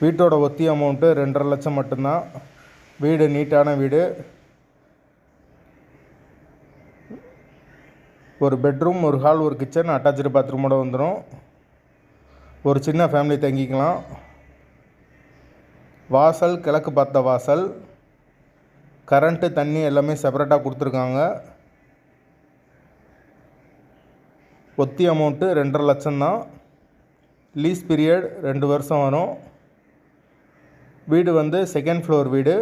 வீட்டோட ஒத்தி அமௌண்ட்டு ரெண்டரை லட்சம் மட்டும்தான். வீடு நீட்டான வீடு. ஒரு பெட்ரூம் ஒரு ஹால் ஒரு கிச்சன் அட்டாச்சு பாத்ரூமோட வந்துடும் ஒரு சின்ன ஃபேமிலி தங்கிக்கலாம். வாசல் கிழக்கு பார்த்த வாசல். கரண்ட்டு தண்ணி எல்லாமே செப்பரேட்டாக கொடுத்துருக்காங்க. ஒத்தி அமௌண்ட்டு ரெண்டரை லட்சம்தான். லீஸ் பீரியட் ரெண்டு வருஷம் வரும். வீடு வந்து செகண்ட் ஃப்ளோர் வீடு.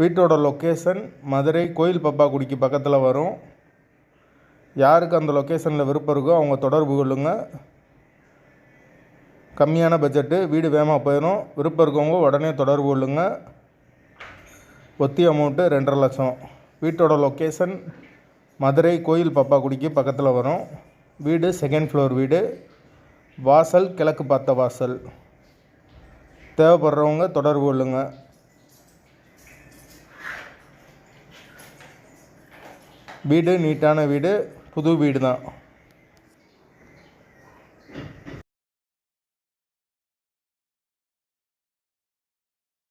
வீட்டோட லொக்கேஷன் மதுரை கோயில் பப்பாக்குடிக்கு பக்கத்தில் வரும். யாருக்கு அந்த லொக்கேஷனில் விருப்பம் இருக்கோ அவங்க தொடர்பு கொள்ளுங்கள் கம்மியான பட்ஜெட்டு வீடு வேகமாக போயிடும். விருப்பம் இருக்கவங்க உடனே தொடர்பு கொள்ளுங்கள் ஒத்தி அமௌண்ட்டு ரெண்டரை லட்சம். வீட்டோட லொக்கேஷன் மதுரை கோயில் பப்பாக்குடிக்கு பக்கத்தில் வரும். வீடு செகண்ட் ஃப்ளோர் வீடு. வாசல் கிழக்கு பார்த்த வாசல். தேவைப்படுறவங்க தொடர்பு கொள்ளுங்கள் வீடு நீட்டான வீடு புது வீடு தான்